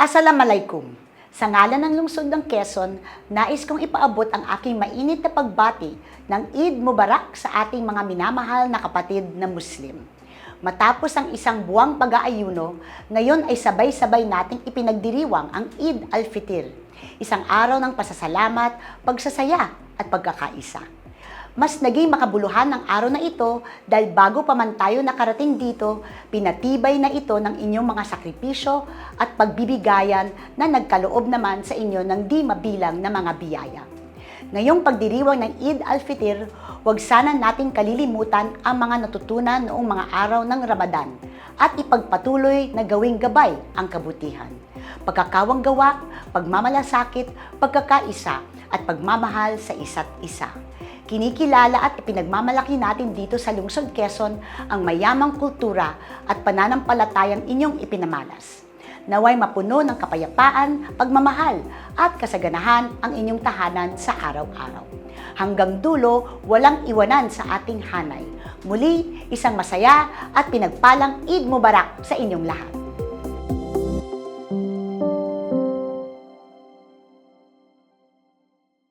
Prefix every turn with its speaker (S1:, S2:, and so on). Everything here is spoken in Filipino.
S1: Assalamualaikum. Sa ngalan ng lungsod ng Quezon, nais kong ipaabot ang aking mainit na pagbati ng Eid Mubarak sa ating mga minamahal na kapatid na Muslim. Matapos ang isang buwang pag-aayuno, ngayon ay sabay-sabay nating ipinagdiriwang ang Eid al-Fitr, isang araw ng pasasalamat, pagsasaya at pagkakaisa. Mas naging makabuluhan ng araw na ito dahil bago pa man tayo nakarating dito, pinatibay na ito ng inyong mga sakripisyo at pagbibigayan na nagkaloob naman sa inyo ng di mabilang na mga biyaya. Ngayong pagdiriwang ng Eid al-Fitr, huwag sana nating kalilimutan ang mga natutunan noong mga araw ng Ramadan at ipagpatuloy na gawing gabay ang kabutihan. Pagkakawang gawa, pagmamalasakit, pagkakaisa at pagmamahal sa isa't isa. Kinikilala at ipinagmamalaki natin dito sa Lungsod Quezon ang mayamang kultura at pananampalatayang inyong ipinamalas. Naway mapuno ng kapayapaan, pagmamahal at kasaganahan ang inyong tahanan sa araw-araw. Hanggang dulo, walang iwanan sa ating hanay. Muli, isang masaya at pinagpalang Eid Mubarak sa inyong lahat.